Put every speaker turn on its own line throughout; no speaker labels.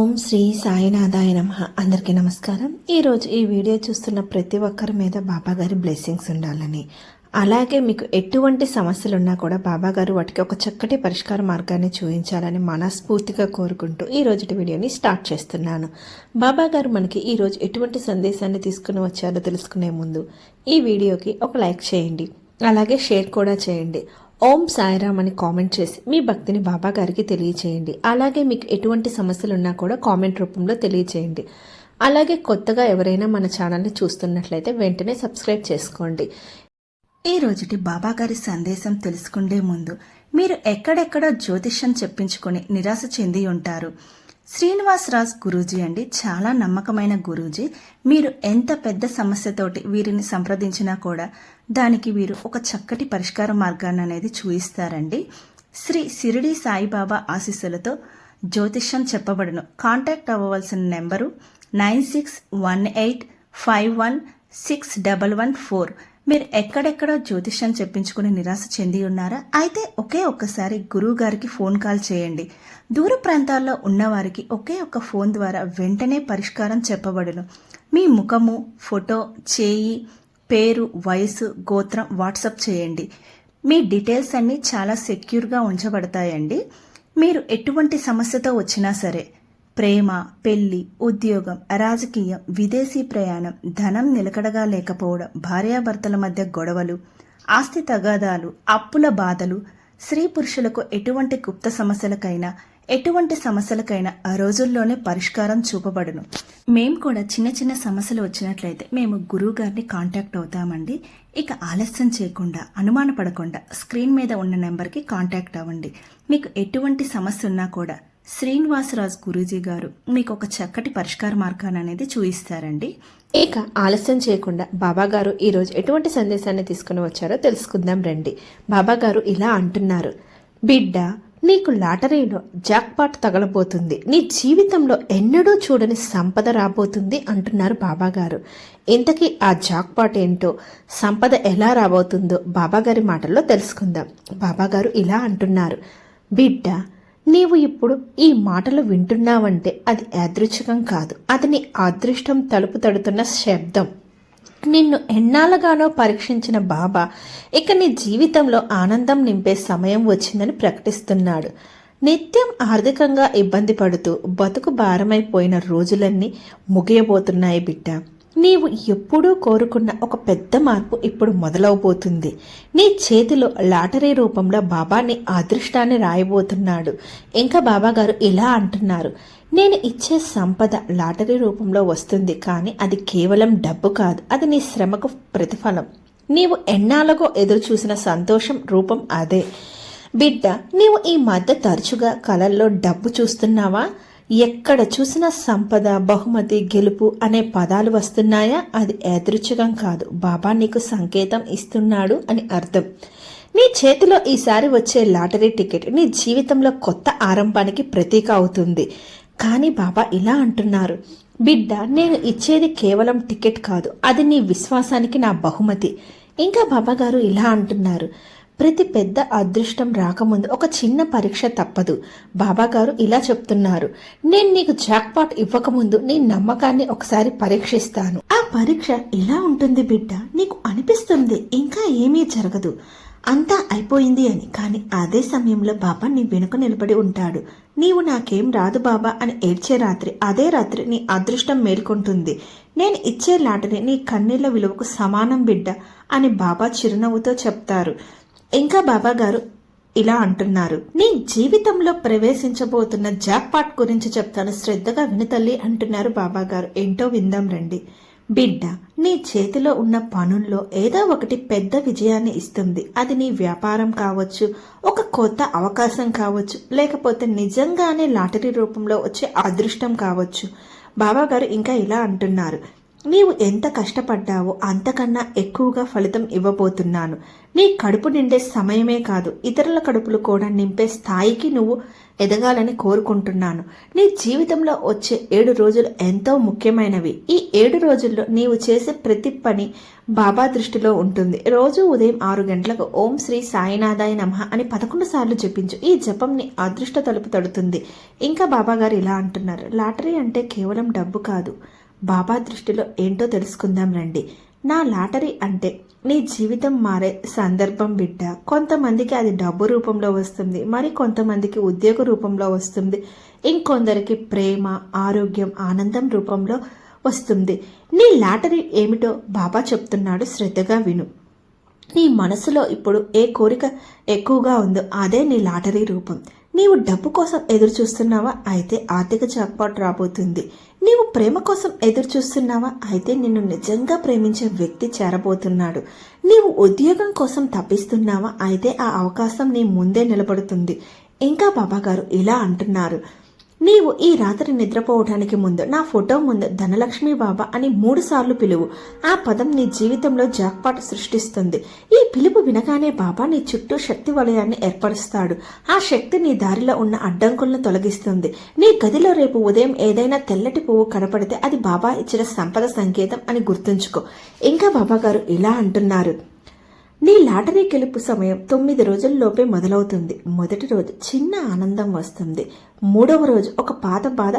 ఓం శ్రీ సాయినాథాయ నమ. అందరికీ నమస్కారం. ఈరోజు ఈ వీడియో చూస్తున్న ప్రతి ఒక్కరి మీద బాబాగారి బ్లెస్సింగ్స్ ఉండాలని. అలాగే మీకు ఎటువంటి సమస్యలు ఉన్నా కూడా బాబాగారు వాటికి ఒక చక్కటి పరిష్కార మార్గాన్ని చూపించాలని మనస్ఫూర్తిగా కోరుకుంటూ ఈ రోజుటి వీడియోని స్టార్ట్ చేస్తున్నాను. బాబాగారు మనకి ఈరోజు ఎటువంటి సందేశాన్ని తీసుకుని వచ్చారో తెలుసుకునే ముందు ఈ వీడియోకి ఒక లైక్ చేయండి. అలాగే షేర్ కూడా చేయండి. ఓం సాయిరామ్ అని కామెంట్ చేసి మీ భక్తిని బాబా గారికి తెలియచేయండి. అలాగే మీకు ఎటువంటి సమస్యలు ఉన్నా కూడా కామెంట్ రూపంలో తెలియచేయండి. అలాగే కొత్తగా ఎవరైనా మన ఛానల్ని చూస్తున్నట్లయితే వెంటనే సబ్స్క్రైబ్ చేసుకోండి. ఈ రోజుటి బాబా గారి సందేశం తెలుసుకుండే ముందు మీరు ఎక్కడెక్కడో జ్యోతిష్యం చెప్పించుకొని నిరాశ చెంది ఉంటారు. శ్రీనివాసరాజ్ గురూజీ అండి. చాలా నమ్మకమైన గురూజీ. మీరు ఎంత పెద్ద సమస్యతోటి వీరిని సంప్రదించినా కూడా దానికి వీరు ఒక చక్కటి పరిష్కార మార్గాన్ని అనేది చూయిస్తారండి. శ్రీ సిరిడి సాయిబాబా ఆశీస్సులతో జ్యోతిష్యం చెప్పబడును. Contact అవ్వవలసిన number nine six one eight five one six double one four. మీరు ఎక్కడెక్కడో జ్యోతిష్యం చెప్పించుకుని నిరాశ చెంది ఉన్నారా? అయితే ఒకే ఒక్కసారి గురువు గారికి ఫోన్ కాల్ చేయండి. దూర ప్రాంతాల్లో ఉన్నవారికి ఒకే ఒక్క ఫోన్ ద్వారా వెంటనే పరిష్కారం చెప్పబడును. మీ ముఖము ఫోటో చేయి పేరు వయసు గోత్రం వాట్సప్ చేయండి. మీ డీటెయిల్స్ అన్నీ చాలా సెక్యూర్గా ఉంచబడతాయండి. మీరు ఎటువంటి సమస్యతో వచ్చినా సరే ప్రేమ పెళ్ళి ఉద్యోగం రాజకీయం విదేశీ ప్రయాణం ధనం నిలకడగా లేకపోవడం భార్యాభర్తల మధ్య గొడవలు ఆస్తి తగాదాలు అప్పుల బాధలు స్త్రీ పురుషులకు ఎటువంటి గుప్త సమస్యలకైనా ఎటువంటి సమస్యలకైనా ఆ రోజుల్లోనే పరిష్కారం చూపబడును. మేము కూడా చిన్న చిన్న సమస్యలు వచ్చినట్లయితే మేము గురువు గారిని కాంటాక్ట్ అవుతామండి. ఇక ఆలస్యం చేయకుండా అనుమానపడకుండా స్క్రీన్ మీద ఉన్న నెంబర్కి కాంటాక్ట్ అవ్వండి. మీకు ఎటువంటి సమస్య ఉన్నా కూడా శ్రీనివాసరాజు గురూజీ గారు మీకు ఒక చక్కటి పరిష్కార మార్గాన్ని అనేది చూయిస్తారండి. ఇక ఆలస్యం చేయకుండా బాబా గారు ఈరోజు ఎటువంటి సందేశాన్ని తీసుకుని వచ్చారో తెలుసుకుందాం రండి. బాబా గారు ఇలా అంటున్నారు. బిడ్డ నీకు లాటరీలో జాక్పాట్ తగలబోతుంది. నీ జీవితంలో ఎన్నడూ చూడని సంపద రాబోతుంది అంటున్నారు బాబాగారు ఇంతకీ ఆ జాక్పాట్ ఏంటో సంపద ఎలా రాబోతుందో బాబాగారి మాటల్లో తెలుసుకుందాం. బాబాగారు ఇలా అంటున్నారు. బిడ్డ నీవు ఇప్పుడు ఈ మాటలు వింటున్నావంటే అది యాదృచ్ఛికం కాదు. అది నీ అదృష్టం తలుపు తడుతున్న శబ్దం. నిన్ను ఎన్నాళ్ళగానో పరీక్షించిన బాబా ఇక నీ జీవితంలో ఆనందం నింపే సమయం వచ్చిందని ప్రకటిస్తున్నాడు. నిత్యం ఆర్థికంగా ఇబ్బంది పడుతూ బతుకు భారమైపోయిన రోజులన్నీ ముగియబోతున్నాయి బిడ్డ. నీవు ఎప్పుడూ కోరుకున్న ఒక పెద్ద మార్పు ఇప్పుడు మొదలవబోతుంది. నీ చేతిలో లాటరీ రూపంలో బాబా నీ అదృష్టాన్ని రాయబోతున్నాడు. ఇంకా బాబా గారు ఇలా అంటున్నారు. నేను ఇచ్చే సంపద లాటరీ రూపంలో వస్తుంది కానీ అది కేవలం డబ్బు కాదు. అది నీ శ్రమకు ప్రతిఫలం. నీవు ఎన్నాళ్ళగో ఎదురు చూసిన సంతోషం రూపం అదే. బిడ్డ నీవు ఈ మధ్య తరచుగా కలల్లో డబ్బు చూస్తున్నావా? ఎక్కడ చూసినా సంపద బహుమతి గెలుపు అనే పదాలు వస్తున్నాయా? అది యాదృచ్ఛికం కాదు. బాబా నీకు సంకేతం ఇస్తున్నాడు అని అర్థం. నీ చేతిలో ఈసారి వచ్చే లాటరీ టికెట్ నీ జీవితంలో కొత్త ఆరంభానికి ప్రతీక అవుతుంది. కానీ బాబా ఇలా అంటున్నారు. బిడ్డ నేను ఇచ్చేది కేవలం టికెట్ కాదు. అది నీ విశ్వాసానికి నా బహుమతి. ఇంకా బాబాగారు ఇలా అంటున్నారు. ప్రతి పెద్ద అదృష్టం రాకముందు ఒక చిన్న పరీక్ష తప్పదు. బాబాగారు ఇలా చెప్తున్నారు. నేను నీకు జాక్పాట్ ఇవ్వకముందు నీ నమ్మకాన్ని ఒకసారి పరీక్షిస్తాను. ఆ పరీక్ష ఇలా ఉంటుంది బిడ్డ? నీకు అనిపిస్తుంది. ఇంకా ఏమీ జరగదు. అంతా అయిపోయింది అని. కానీ అదే సమయంలో బాబా నీ వెనుక నిలబడి ఉంటాడు. నీవు నాకేం రాదు బాబా అని ఏడ్చే రాత్రి అదే రాత్రి నీ అదృష్టం మేల్కొంటుంది. నేను ఇచ్చే లాటని నీ కన్నీళ్ళ విలువకు సమానం బిడ్డ అని బాబా చిరునవ్వుతో చెప్తారు. ఇంకా బాబా గారు ఇలా అంటున్నారు. నీ జీవితంలో ప్రవేశించబోతున్న జాక్పాట్ గురించి చెప్తాను శ్రద్ధగా వినతల్లి అంటున్నారు బాబా గారు. ఏంటో విందాం రండి. బిడ్డ నీ చేతిలో ఉన్న పనుల్లో ఏదో ఒకటి పెద్ద విజయాన్ని ఇస్తుంది. అది నీ వ్యాపారం కావచ్చు ఒక కొత్త అవకాశం కావచ్చు లేకపోతే నిజంగానే లాటరీ రూపంలో వచ్చే అదృష్టం కావచ్చు బాబా గారు ఇంకా ఇలా అంటున్నారు. నీవు ఎంత కష్టపడ్డావో అంతకన్నా ఎక్కువగా ఫలితం ఇవ్వబోతున్నాను. నీ కడుపు నిండే సమయమే కాదు ఇతరుల కడుపులు కూడా నింపే స్థాయికి నువ్వు ఎదగాలని కోరుకుంటున్నాను. నీ జీవితంలో వచ్చే ఏడు రోజులు ఎంతో ముఖ్యమైనవి. ఈ ఏడు రోజుల్లో నీవు చేసే ప్రతి పని బాబా దృష్టిలో ఉంటుంది. రోజు ఉదయం ఆరు గంటలకు ఓం శ్రీ సాయినాథాయ నమః అని పదకొండు సార్లు జపించు. ఈ జపం నీ అదృష్ట తలుపు తడుతుంది. ఇంకా బాబా గారు ఇలా అంటున్నారు. లాటరీ అంటే కేవలం డబ్బు కాదు. బాబా దృష్టిలో ఏంటో తెలుసుకుందాం రండి. నా లాటరీ అంటే నీ జీవితం మారే సందర్భం బిడ్డ. కొంతమందికి అది డబ్బు రూపంలో వస్తుంది మరి కొంతమందికి ఉద్యోగ రూపంలో వస్తుంది. ఇంకొందరికి ప్రేమ ఆరోగ్యం ఆనందం రూపంలో వస్తుంది. నీ లాటరీ ఏమిటో బాబా చెప్తున్నాడు శ్రద్ధగా విను. నీ మనసులో ఇప్పుడు ఏ కోరిక ఎక్కువగా ఉందో అదే నీ లాటరీ రూపం. నీవు డబ్బు కోసం ఎదురు చూస్తున్నావా అయితే ఆర్థిక జాక్పాట్ రాబోతుంది. నీవు ప్రేమ కోసం ఎదురు చూస్తున్నావా అయితే నిన్ను నిజంగా ప్రేమించే వ్యక్తి చేరబోతున్నాడు. నీవు ఉద్యోగం కోసం తప్పిస్తున్నావా? అయితే ఆ అవకాశం నీ ముందే నిలబడుతుంది. ఇంకా బాబాగారు ఇలా అంటున్నారు. నీవు ఈ రాత్రి నిద్రపోవటానికి ముందు నా ఫోటో ముందు ధనలక్ష్మి బాబా అని మూడుసార్లు పిలువు. ఆ పదం నీ జీవితంలో జాక్పాట్ సృష్టిస్తుంది. ఈ పిలుపు వినగానే బాబా నీ చుట్టూ శక్తి వలయాన్ని ఏర్పరుస్తాడు. ఆ శక్తి నీ దారిలో ఉన్న అడ్డంకులను తొలగిస్తుంది. నీ గదిలో రేపు ఉదయం ఏదైనా తెల్లటి పువ్వు కనపడితే అది బాబా ఇచ్చిన సంపద సంకేతం అని గుర్తుంచుకో. ఇంకా బాబా గారు ఇలా అంటున్నారు. నీ లాటరీ గెలుపు సమయం తొమ్మిది రోజుల్లోపే మొదలవుతుంది. మొదటి రోజు చిన్న ఆనందం వస్తుంది. మూడవ రోజు ఒక పాత బాధ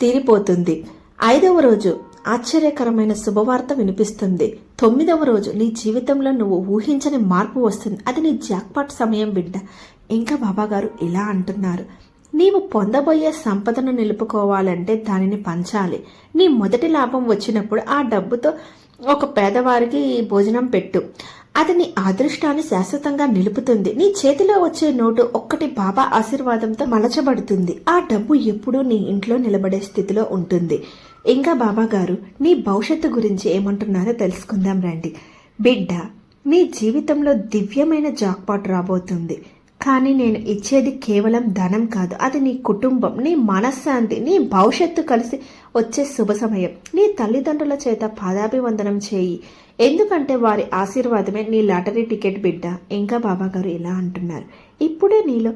తీరిపోతుంది. ఐదవ రోజు ఆశ్చర్యకరమైన శుభవార్త వినిపిస్తుంది. తొమ్మిదవ రోజు నీ జీవితంలో నువ్వు ఊహించని మార్పు వస్తుంది. అది నీ జాక్పాట్ సమయం బిడ్డ. ఇంకా బాబాగారు ఇలా అంటున్నారు. నీవు పొందబోయే సంపదను నిలుపుకోవాలంటే దానిని పంచాలి. నీ మొదటి లాభం వచ్చినప్పుడు ఆ డబ్బుతో ఒక పేదవారికి భోజనం పెట్టు. అది నీ అదృష్టాన్ని శాశ్వతంగా నిలుపుతుంది. నీ చేతిలో వచ్చే నోటు ఒక్కటి బాబా ఆశీర్వాదంతో మలచబడుతుంది. ఆ డబ్బు ఎప్పుడూ నీ ఇంట్లో నిలబడే స్థితిలో ఉంటుంది. ఇంకా బాబా గారు నీ భవిష్యత్తు గురించి ఏమంటున్నారో తెలుసుకుందాం రండి. బిడ్డ నీ జీవితంలో దివ్యమైన జాక్పాట్ రాబోతుంది. కానీ నేను ఇచ్చేది కేవలం ధనం కాదు. అది నీ కుటుంబం నీ మనశ్శాంతి నీ భవిష్యత్తు కలిసి వచ్చే శుభ సమయం. నీ తల్లిదండ్రుల చేత పాదాభివందనం చేయి. ఎందుకంటే వారి ఆశీర్వాదమే నీ లాటరీ టికెట్ బిడ్డ. ఇంకా బాబా గారు ఇలా అంటున్నారు. ఇప్పుడే నీలో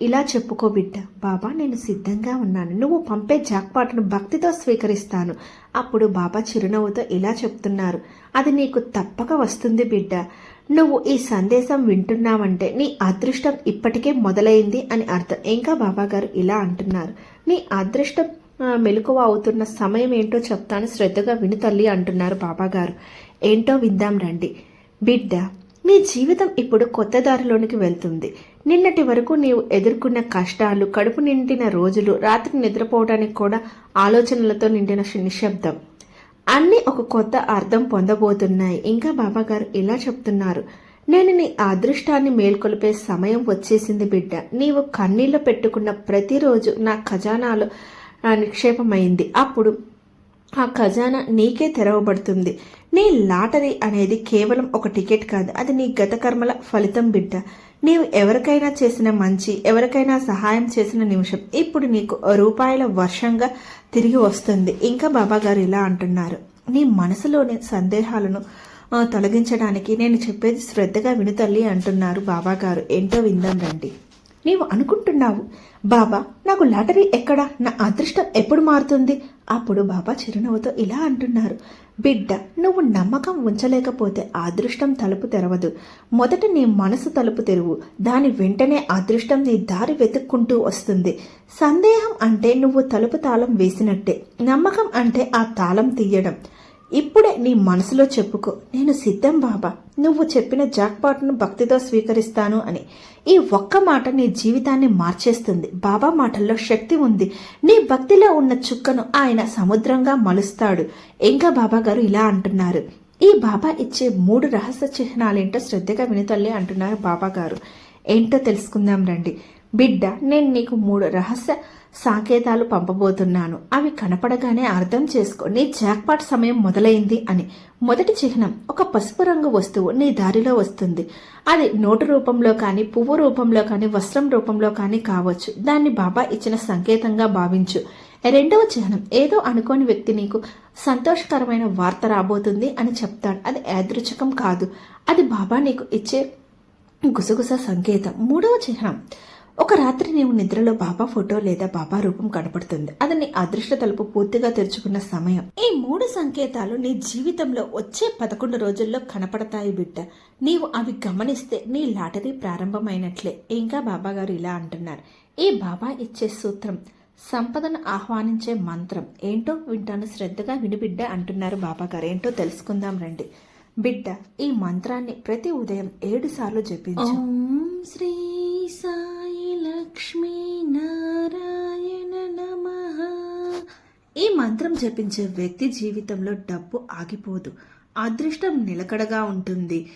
ఇలా చెప్పుకో బిడ్డ. బాబా నేను సిద్ధంగా ఉన్నాను. నువ్వు పంపే జాక్పాట్ను భక్తితో స్వీకరిస్తాను. అప్పుడు బాబా చిరునవ్వుతో ఇలా చెప్తున్నారు. అది నీకు తప్పక వస్తుంది బిడ్డ. నువ్వు ఈ సందేశం వింటున్నావంటే నీ అదృష్టం ఇప్పటికే మొదలైంది అని అర్థం. ఇంకా బాబాగారు ఇలా అంటున్నారు. నీ అదృష్టం మెలకువ అవుతున్న సమయం ఏంటో చెప్తాను. శ్రద్ధగా విను తల్లి అంటున్నారు బాబాగారు. ఏంటో విందాం రండి. బిడ్డ నీ జీవితం ఇప్పుడు కొత్త దారిలోనికి వెళ్తుంది. నిన్నటి వరకు నీవు ఎదుర్కొన్న కష్టాలు కడుపు నిండిన రోజులు రాత్రి నిద్రపోవడానికి కూడా ఆలోచనలతో నిండిన నిశ్శబ్దం. అన్నీ ఒక కొత్త అర్థం పొందబోతున్నాయి. ఇంకా బాబాగారు ఇలా చెప్తున్నారు. నేను నీ అదృష్టాన్ని మేల్కొల్పే సమయం వచ్చేసింది బిడ్డ. నీవు కన్నీళ్ళు పెట్టుకున్న ప్రతిరోజు నా ఖజానాలో నిక్షేపమైంది. అప్పుడు ఆ ఖజానా నీకే తెరవబడుతుంది. నీ లాటరీ అనేది కేవలం ఒక టికెట్ కాదు. అది నీ గత కర్మల ఫలితం బిడ్డ. నీవు ఎవరికైనా చేసిన మంచి ఎవరికైనా సహాయం చేసిన నిమిషం. ఇప్పుడు నీకు రూపాయల వర్షంగా తిరిగి వస్తుంది. ఇంకా బాబా గారు ఇలా అంటున్నారు. నీ మనసులోని సందేహాలను తొలగించడానికి నేను చెప్పేది శ్రద్ధగా విను తల్లి అంటున్నారు బాబాగారు ఏంటో విందాం రండి. నీవు అనుకుంటున్నావు బాబా నాకు లాటరీ ఎక్కడ? నా అదృష్టం ఎప్పుడు మారుతుంది? అప్పుడు బాబా చిరునవ్వుతో ఇలా అంటున్నారు. బిడ్డ నువ్వు నమ్మకం ఉంచలేకపోతే అదృష్టం తలుపు తెరవదు. మొదట నీ మనసు తలుపు తెరువు. దాని వెంటనే అదృష్టం నీ దారి వెతుక్కుంటూ వస్తుంది. సందేహం అంటే నువ్వు తలుపు తాళం వేసినట్టే. నమ్మకం అంటే ఆ తాళం తీయడం. ఇప్పుడే నీ మనసులో చెప్పుకో. నేను సిద్ధం బాబా. నువ్వు చెప్పిన జాక్పాట్ను భక్తితో స్వీకరిస్తాను అని. ఈ ఒక్క మాట నీ జీవితాన్ని మార్చేస్తుంది. బాబా మాటల్లో శక్తి ఉంది. నీ భక్తిలో ఉన్న చుక్కను ఆయన సముద్రంగా మలుస్తాడు. ఇంకా బాబా గారు ఇలా అంటున్నారు. ఈ బాబా ఇచ్చే మూడు రహస్య చిహ్నాలేంటో శ్రద్ధగా వినుతల్లి అంటున్నారు బాబా గారు. ఏంటో తెలుసుకుందాం రండి. బిడ్డ నేను నీకు మూడు రహస్య సంకేతాలు పంపబోతున్నాను. అవి కనపడగానే అర్థం చేసుకో నీ జాక్పాట్ సమయం మొదలైంది అని. మొదటి చిహ్నం ఒక పసుపు రంగు వస్తువు నీ దారిలో వస్తుంది. అది నోటు రూపంలో కానీ పువ్వు రూపంలో కానీ వస్త్రం రూపంలో కానీ కావచ్చు. దాన్ని బాబా ఇచ్చిన సంకేతంగా భావించు. రెండవ చిహ్నం ఏదో అనుకోని వ్యక్తి నీకు సంతోషకరమైన వార్త రాబోతుంది అని చెప్తాడు. అది యాదృచ్ఛికం కాదు. అది బాబా నీకు ఇచ్చే గుసగుస సంకేతం. మూడవ చిహ్నం ఒక రాత్రి నీవు నిద్రలో బాబా ఫోటో లేదా బాబా రూపం కనపడుతుంది. అది నీ అదృష్ట తలుపు పూర్తిగా తెరుచుకున్న సమయం. ఈ మూడు సంకేతాలు నీ జీవితంలో వచ్చే పదకొండు రోజుల్లో కనపడతాయి బిడ్డ. నీవు అవి గమనిస్తే నీ లాటరీ ప్రారంభమైనట్లే. ఇంకా బాబా గారు ఇలా అంటున్నారు. ఈ బాబా ఇచ్చే సూత్రం సంపదను ఆహ్వానించే మంత్రం. ఏంటో వింటాను శ్రద్ధగా వినిబిడ్డ అంటున్నారు బాబా గారు. ఏంటో తెలుసుకుందాం రండి. బిడ్డ ఈ మంత్రాన్ని ప్రతి ఉదయం ఏడు సార్లు జపించు. శ్రీ సా లక్ష్మీనారాయణ నారాయణ ఈ మంత్రం జపించే వ్యక్తి జీవితంలో డబ్బు ఆగిపోదు. అదృష్టం నిలకడగా ఉంటుంది.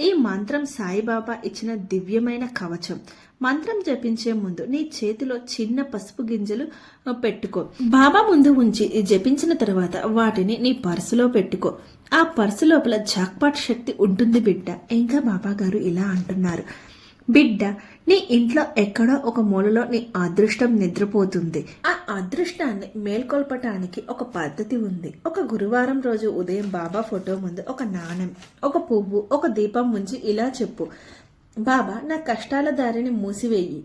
ఈ మంత్రం సాయిబాబా ఇచ్చిన దివ్యమైన కవచం. మంత్రం జపించే ముందు నీ చేతిలో చిన్న పసుపు గింజలు పెట్టుకో. బాబా ముందు ఉంచి జపించిన తర్వాత వాటిని నీ పర్సులో పెట్టుకో. ఆ పర్సు లోపల జాక్పాట్ శక్తి ఉంటుంది బిడ్డ. ఇంకా బాబా గారు ఇలా అంటున్నారు. బిడ్డ నీ ఇంట్లో ఎక్కడో ఒక మూలలో నీ అదృష్టం నిద్రపోతుంది. ఆ అదృష్టాన్ని మేల్కొల్పటానికి ఒక పద్ధతి ఉంది. ఒక గురువారం రోజు ఉదయం బాబా ఫోటో ముందు ఒక నాణెం ఒక పువ్వు ఒక దీపం ఉంచి ఇలా చెప్పు. బాబా నా కష్టాల దారిని మూసివేయి.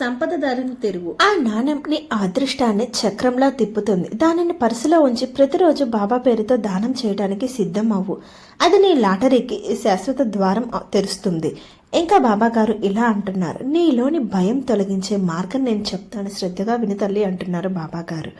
సంపద దారిని తెరువు. ఆ నాణ్యం నీ అదృష్టాన్ని చక్రంలా తిప్పుతుంది. దానిని పర్సులో ఉంచి ప్రతిరోజు బాబా పేరుతో దానం చేయడానికి సిద్ధం అవ్వు అది నీ లాటరీకి శాశ్వత ద్వారం తెరుస్తుంది. ఇంకా బాబా గారు ఇలా అంటున్నారు. నీలోని భయం తొలగించే మార్గం నేను చెప్తాను. శ్రద్ధగా విని తల్లి అంటున్నారు బాబా గారు.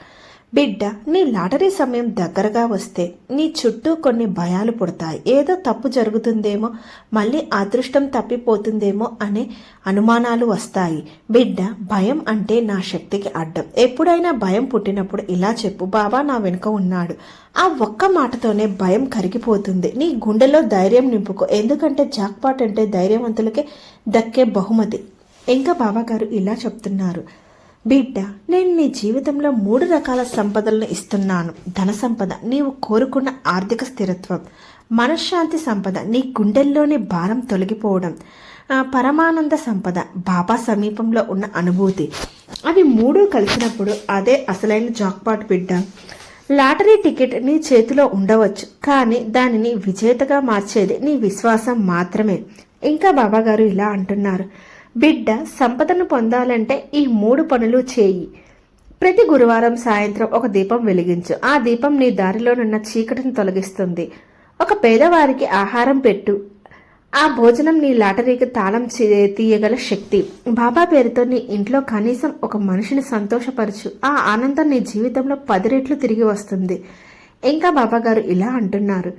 బిడ్డ నీ లాటరీ సమయం దగ్గరగా వస్తే నీ చుట్టూ కొన్ని భయాలు పుడతాయి. ఏదో తప్పు జరుగుతుందేమో మళ్ళీ అదృష్టం తప్పిపోతుందేమో అనే అనుమానాలు వస్తాయి. బిడ్డ భయం అంటే నా శక్తికి అడ్డం. ఎప్పుడైనా భయం పుట్టినప్పుడు ఇలా చెప్పు బాబా నా వెనుక ఉన్నాడు. ఆ ఒక్క మాటతోనే భయం కరిగిపోతుంది. నీ గుండెలో ధైర్యం నింపుకో. ఎందుకంటే జాక్పాట్ అంటే ధైర్యవంతులకే దక్కే బహుమతి. ఇంకా బాబాగారు ఇలా చెప్తున్నారు. బిడ్డ నేను నీ జీవితంలో మూడు రకాల సంపదలను ఇస్తున్నాను. ధన సంపద నీవు కోరుకున్న ఆర్థిక స్థిరత్వం. మనశ్శాంతి సంపద నీ గుండెల్లోని భారం తొలగిపోవడం. పరమానంద సంపద బాబా సమీపంలో ఉన్న అనుభూతి. అవి మూడు కలిసినప్పుడు అదే అసలైన జాక్పాట్ బిడ్డ. లాటరీ టికెట్ నీ చేతిలో ఉండవచ్చు కానీ దానిని విజేతగా మార్చేది నీ విశ్వాసం మాత్రమే. ఇంకా బాబాగారు ఇలా అంటున్నారు. బిడ్డ సంపదను పొందాలంటే ఈ మూడు పనులు చేయి. ప్రతి గురువారం సాయంత్రం ఒక దీపం వెలిగించు. ఆ దీపం నీ దారిలోనున్న చీకటిని తొలగిస్తుంది. ఒక పేదవారికి ఆహారం పెట్టు. ఆ భోజనం నీ లాటరీకి తాళం చే- తీయగల శక్తి. బాబా పేరుతో నీ ఇంట్లో కనీసం ఒక మనిషిని సంతోషపరచు. ఆ ఆనందం నీ జీవితంలో పది రెట్లు తిరిగి వస్తుంది. ఇంకా బాబా గారు ఇలా అంటున్నారు.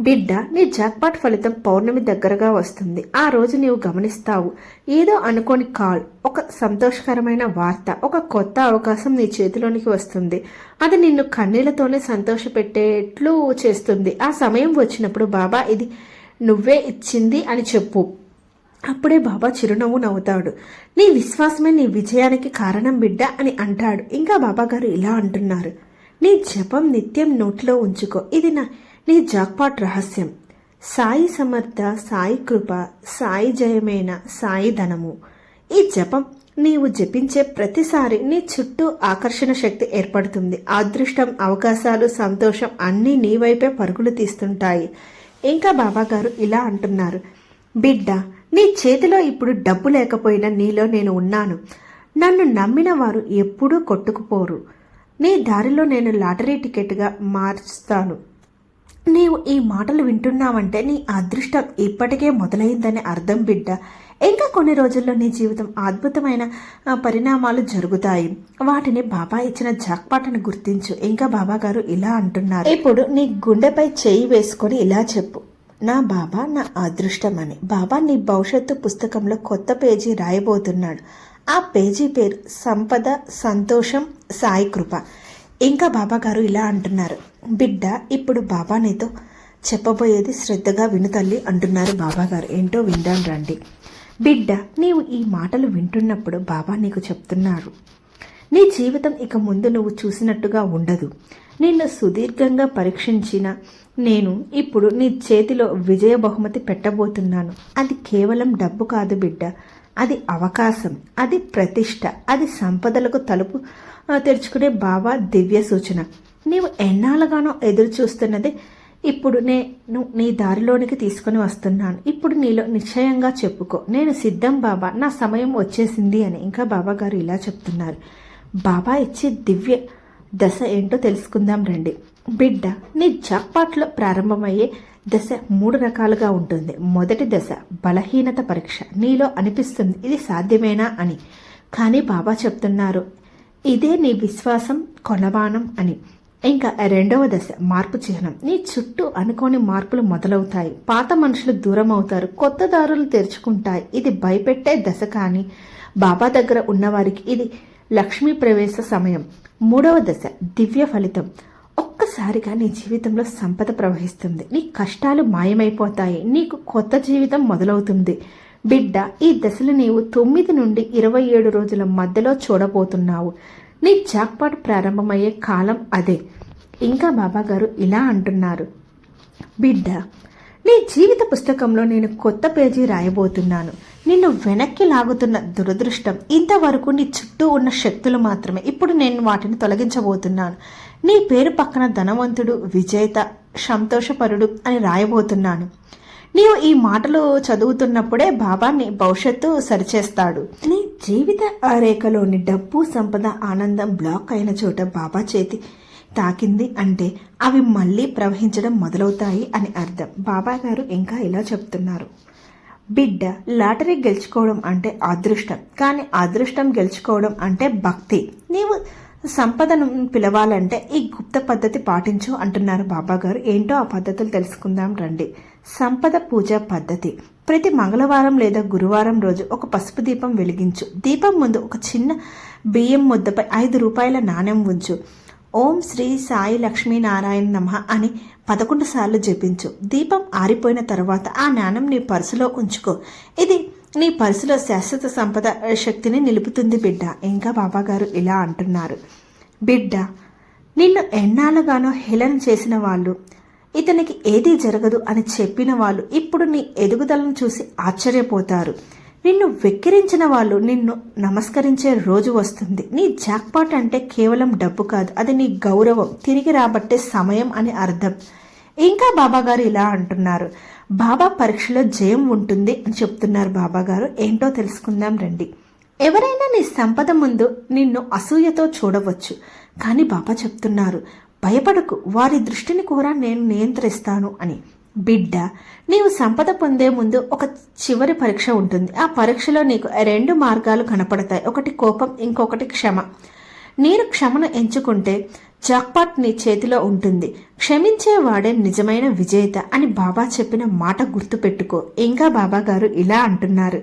బిడ్డ నీ జాక్పాట్ ఫలితం పౌర్ణమి దగ్గరగా వస్తుంది. ఆ రోజు నీవు గమనిస్తావు. ఏదో అనుకోని కాల్ ఒక సంతోషకరమైన వార్త ఒక కొత్త అవకాశం నీ చేతిలోనికి వస్తుంది. అది నిన్ను కన్నీళ్ళతోనే సంతోషపెట్టేట్లు చేస్తుంది. ఆ సమయం వచ్చినప్పుడు బాబా ఇది నువ్వే ఇచ్చింది అని చెప్పు. అప్పుడే బాబా చిరునవ్వు నవ్వుతాడు. నీ విశ్వాసమే నీ విజయానికి కారణం బిడ్డ అని అంటాడు. ఇంకా బాబా గారు ఇలా అంటున్నారు. నీ జపం నిత్యం నోట్లో ఉంచుకో. ఇది నా నీ జాక్పాట్ రహస్యం. సాయి సమర్థ సాయి కృప సాయి జయమైన సాయి ధనము. ఈ జపం నీవు జపించే ప్రతిసారి నీ చుట్టూ ఆకర్షణ శక్తి ఏర్పడుతుంది. అదృష్టం అవకాశాలు సంతోషం అన్నీ నీ వైపే పరుగులు తీస్తుంటాయి. ఇంకా బాబాగారు ఇలా అంటున్నారు. బిడ్డ నీ చేతిలో ఇప్పుడు డబ్బు లేకపోయినా నీలో నేను ఉన్నాను. నన్ను నమ్మిన వారు ఎప్పుడూ కొట్టుకుపోరు. నీ దారిలో నేను లాటరీ టికెట్గా మార్చుతాను. నీవు ఈ మాటలు వింటున్నావంటే నీ అదృష్టం ఇప్పటికే మొదలైందని అర్థం బిడ్డ. ఇంకా కొన్ని రోజుల్లో నీ జీవితం అద్భుతమైన పరిణామాలు జరుగుతాయి. వాటిని బాబా ఇచ్చిన జాక్పాటను గుర్తించు. ఇంకా బాబా గారు ఇలా అంటున్నారు. ఇప్పుడు నీ గుండెపై చేయి వేసుకొని ఇలా చెప్పు. నా బాబా నా అదృష్టం అని బాబా నీ భవిష్యత్తు పుస్తకంలో కొత్త పేజీ రాయబోతున్నాడు. ఆ పేజీ పేరు సంపద సంతోషం సాయి కృప. ఇంకా బాబా గారు ఇలా అంటున్నారు. బిడ్డ ఇప్పుడు బాబా నీతో చెప్పబోయేది శ్రద్ధగా విను తల్లి అంటున్నారు బాబాగారు. ఏంటో విందాం రండి. బిడ్డ నీవు ఈ మాటలు వింటున్నప్పుడు బాబా నీకు చెప్తున్నారు. నీ జీవితం ఇక ముందు నువ్వు చూసినట్టుగా ఉండదు. నిన్ను సుదీర్ఘంగా పరీక్షించిన నేను ఇప్పుడు నీ చేతిలో విజయ బహుమతి పెట్టబోతున్నాను. అది కేవలం డబ్బు కాదు బిడ్డ. అది అవకాశం. అది ప్రతిష్ట. అది సంపదలకు తలుపు తెరుచుకునే బాబా దివ్య సూచన. నీవు ఎన్నాళ్ళగానో ఎదురు చూస్తున్నది ఇప్పుడు నేను నీ దారిలోనికి తీసుకొని వస్తున్నాను. ఇప్పుడు నీలో నిశ్చయంగా చెప్పుకో. నేను సిద్ధం బాబా నా సమయం వచ్చేసింది అని ఇంకా బాబా గారు ఇలా చెప్తున్నారు. బాబా ఇచ్చే దివ్య దశ ఏంటో తెలుసుకుందాం రండి. బిడ్డ నీ జాక్పాట్లో ప్రారంభమయ్యే దశ మూడు రకాలుగా ఉంటుంది. మొదటి దశ బలహీనత పరీక్ష. నీలో అనిపిస్తుంది ఇది సాధ్యమేనా అని. కానీ బాబా చెప్తున్నారు ఇదే నీ విశ్వాసం కొలవానం అని. ఇంకా రెండవ దశ మార్పు చిహ్నం. నీ చుట్టూ అనుకోని మార్పులు మొదలవుతాయి. పాత మనుషులు దూరం అవుతారు కొత్త దారులు తెరుచుకుంటాయి. ఇది భయపెట్టే దశ కానీ బాబా దగ్గర ఉన్నవారికి ఇది లక్ష్మీ ప్రవేశ సమయం. మూడవ దశ దివ్య ఫలితం. ఒక్కసారిగా నీ జీవితంలో సంపద ప్రవహిస్తుంది. నీ కష్టాలు మాయమైపోతాయి. నీకు కొత్త జీవితం మొదలవుతుంది. బిడ్డ ఈ దశలు నీవు తొమ్మిది నుండి ఇరవై ఏడు రోజుల మధ్యలో చూడబోతున్నావు. నీ జాక్పాట్ ప్రారంభమయ్యే కాలం అదే. ఇంకా బాబా గారు ఇలా అంటున్నారు. బిడ్డ నీ జీవిత పుస్తకంలో నేను కొత్త పేజీ రాయబోతున్నాను. నిన్ను వెనక్కి లాగుతున్న దురదృష్టం ఇంతవరకు నీ చుట్టూ ఉన్న శక్తులు మాత్రమే. ఇప్పుడు నేను వాటిని తొలగించబోతున్నాను. నీ పేరు పక్కన ధనవంతుడు విజేత సంతోషపరుడు అని రాయబోతున్నాను. నీవు ఈ మాటలు చదువుతున్నప్పుడే బాబా నీ భవిష్యత్తు సరిచేస్తాడు. నీ జీవిత రేఖలోని డబ్బు సంపద ఆనందం బ్లాక్ అయిన చోట బాబా చేతి తాకింది అంటే అవి మళ్ళీ ప్రవహించడం మొదలవుతాయి అని అర్థం. బాబా గారు ఇంకా ఇలా చెప్తున్నారు. బిడ్డ లాటరీ గెలుచుకోవడం అంటే అదృష్టం. కానీ అదృష్టం గెలుచుకోవడం అంటే భక్తి. నీవు సంపదను పిలవాలంటే ఈ గుప్త పద్ధతి పాటించు అంటున్నారు బాబాగారు. ఏంటో ఆ పద్ధతులు తెలుసుకుందాం రండి. సంపద పూజ పద్ధతి. ప్రతి మంగళవారం లేదా గురువారం రోజు ఒక పసుపు దీపం వెలిగించు. దీపం ముందు ఒక చిన్న బియ్యం ముద్దపై ఐదు రూపాయల నాణెం ఉంచు. ఓం శ్రీ సాయి లక్ష్మీనారాయణ నమ అని పదకొండు సార్లు జపించు. దీపం ఆరిపోయిన తర్వాత ఆ నాణం నీ పర్సులో ఉంచుకో. ఇది నీ పర్సులో శాశ్వత సంపద శక్తిని నిలుపుతుంది బిడ్డ. ఇంకా బాబాగారు ఇలా అంటున్నారు. బిడ్డ నిన్ను ఎన్నాళ్ళుగానో హేళన చేసిన వాళ్ళు ఇతనికి ఏదీ జరగదు అని చెప్పిన వాళ్ళు ఇప్పుడు నీ ఎదుగుదలను చూసి ఆశ్చర్యపోతారు. నిన్ను వెక్కిరించిన వాళ్ళు నిన్ను నమస్కరించే రోజు వస్తుంది. నీ జాక్పాట్ అంటే కేవలం డబ్బు కాదు అది నీ గౌరవం. తిరిగి రాబట్టే సమయం అని అర్థం. ఇంకా బాబాగారు ఇలా అంటున్నారు. బాబా పరీక్షలో జయం ఉంటుంది అని చెప్తున్నారు బాబాగారు. ఏంటో తెలుసుకుందాం రండి. ఎవరైనా నీ సంపద ముందు నిన్ను అసూయతో చూడవచ్చు. కానీ బాబా చెప్తున్నారు భయపడకు వారి దృష్టిని కూడా నేను నియంత్రిస్తాను అని. బిడ్డ నీవు సంపద పొందే ముందు ఒక చివరి పరీక్ష ఉంటుంది. ఆ పరీక్షలో నీకు రెండు మార్గాలు కనపడతాయి. ఒకటి కోపం ఇంకొకటి క్షమ. నేను క్షమను ఎంచుకుంటే జాక్పాట్ నీ చేతిలో ఉంటుంది. క్షమించేవాడే నిజమైన విజేత అని బాబా చెప్పిన మాట గుర్తుపెట్టుకో. ఇంకా బాబా గారు ఇలా అంటున్నారు.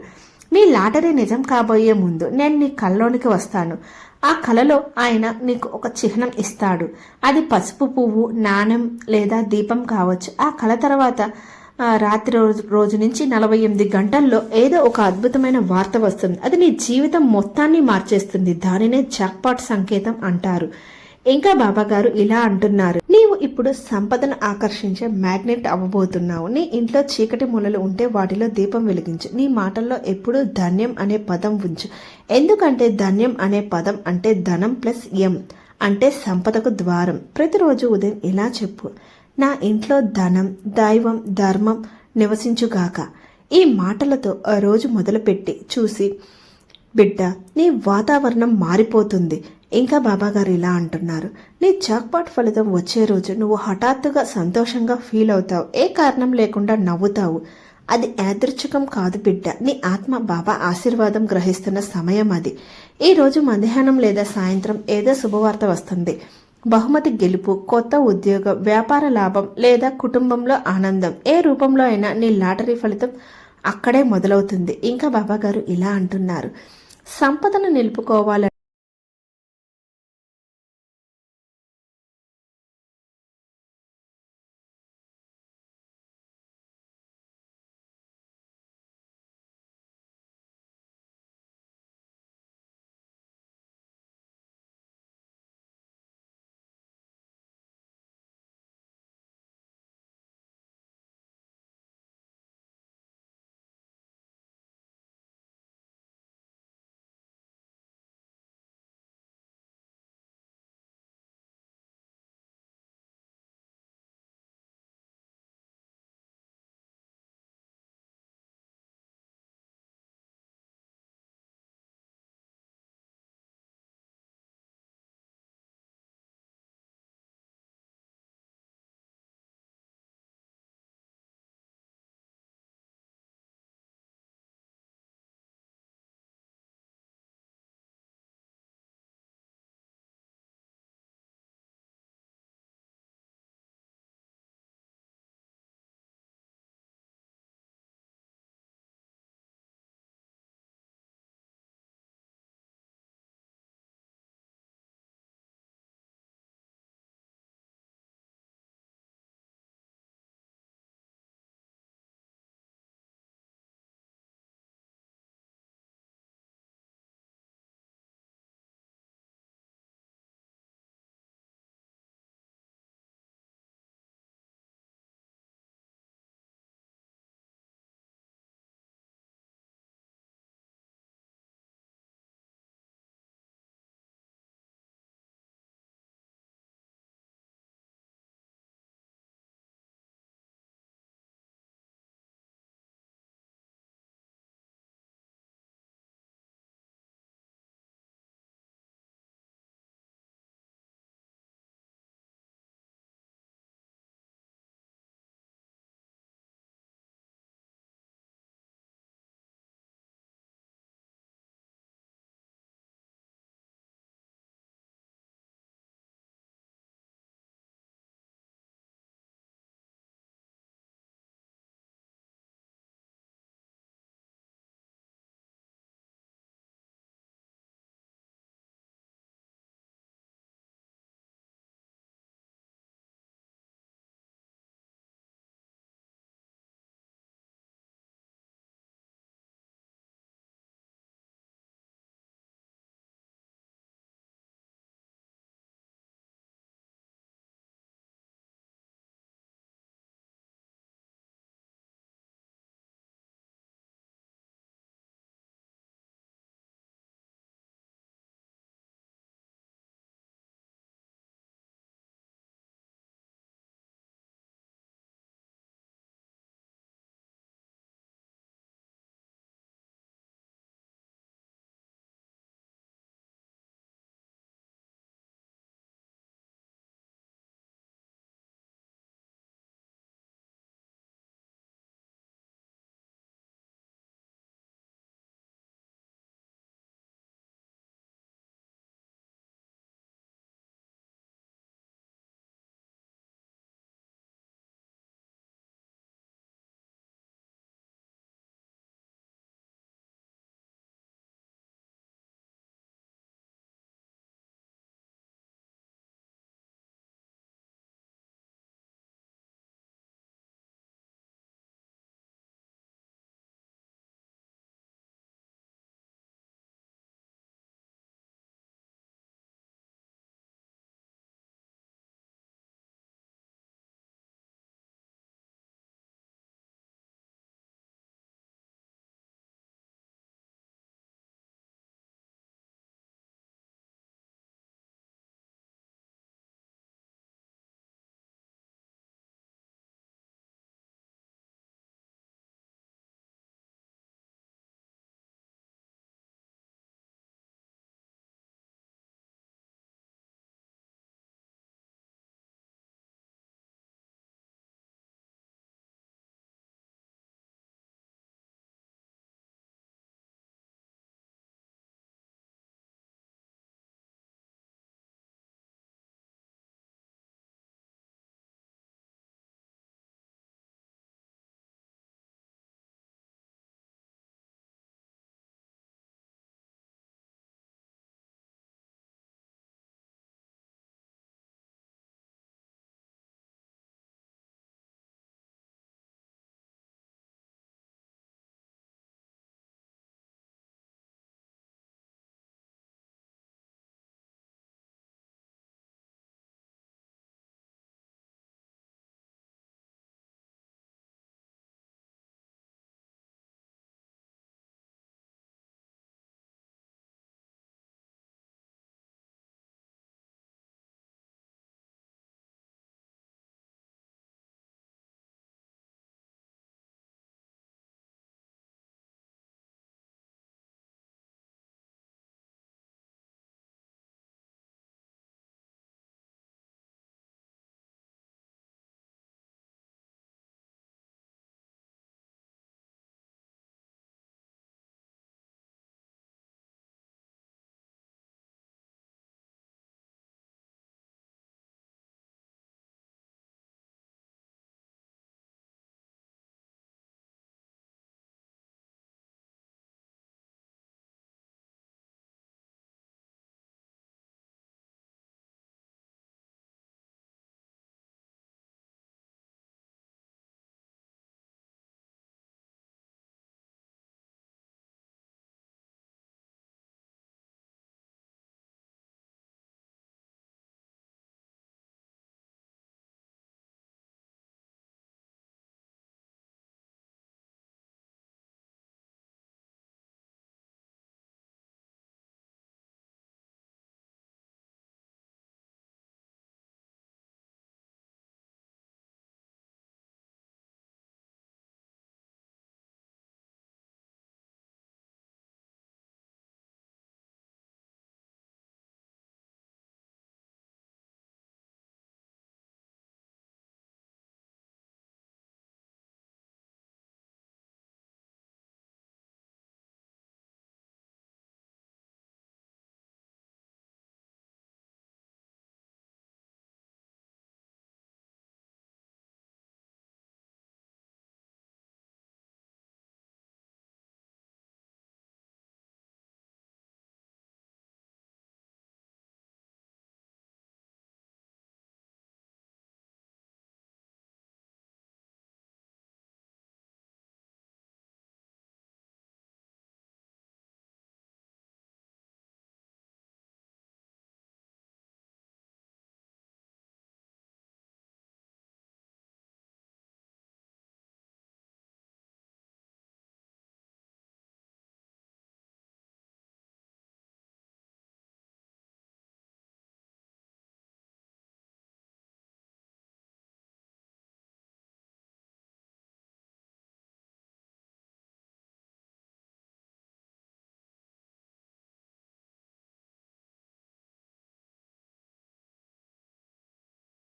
నీ లాటరీ నిజం కాబోయే ముందు నేను నీ కల్లోనికి వస్తాను. ఆ కలలో ఆయన నీకు ఒక చిహ్నం ఇస్తాడు. అది పసుపు పువ్వు నాణెం లేదా దీపం కావచ్చు. ఆ కళ తర్వాత రాత్రి రోజు రోజు నుంచి నలభై ఎనిమిది గంటల్లో ఏదో ఒక అద్భుతమైన వార్త వస్తుంది. అది నీ జీవితం మొత్తాన్ని మార్చేస్తుంది. దానినే జాక్పాట్ సంకేతం అంటారు. ఇంకా బాబా గారు ఇలా అంటున్నారు. నీవు ఇప్పుడు సంపదను ఆకర్షించే మ్యాగ్నెట్ అవ్వబోతున్నావు. నీ ఇంట్లో చీకటి మూలలు ఉంటే వాటిలో దీపం వెలిగించు. నీ మాటల్లో ఎప్పుడూ ధన్యం అనే పదం ఉంచు. ఎందుకంటే ధన్యం అనే పదం అంటే ధనం ప్లస్ ఎం అంటే సంపదకు ద్వారం. ప్రతిరోజు ఉదయం ఇలా చెప్పు. నా ఇంట్లో ధనం దైవం ధర్మం నివసించుగాక. ఈ మాటలతో ఆ రోజు మొదలుపెట్టి చూసి బిడ్డ నీ వాతావరణం మారిపోతుంది. ఇంకా బాబాగారు ఇలా అంటున్నారు నీ జాక్పాట్ ఫలితం వచ్చే రోజు నువ్వు హఠాత్తుగా సంతోషంగా ఫీల్ అవుతావు. ఏ కారణం లేకుండా నవ్వుతావు. అది యాదృచ్ఛికం కాదు బిడ్డ. నీ ఆత్మ బాబా ఆశీర్వాదం గ్రహిస్తున్న సమయం అది. ఈరోజు మధ్యాహ్నం లేదా సాయంత్రం ఏదో శుభవార్త వస్తుంది. బహుమతి గెలుపు కొత్త ఉద్యోగం వ్యాపార లాభం లేదా కుటుంబంలో ఆనందం. ఏ రూపంలో అయినా నీ లాటరీ ఫలితం అక్కడే మొదలవుతుంది. ఇంకా బాబాగారు ఇలా అంటున్నారు సంపదను నిలుపుకోవాలని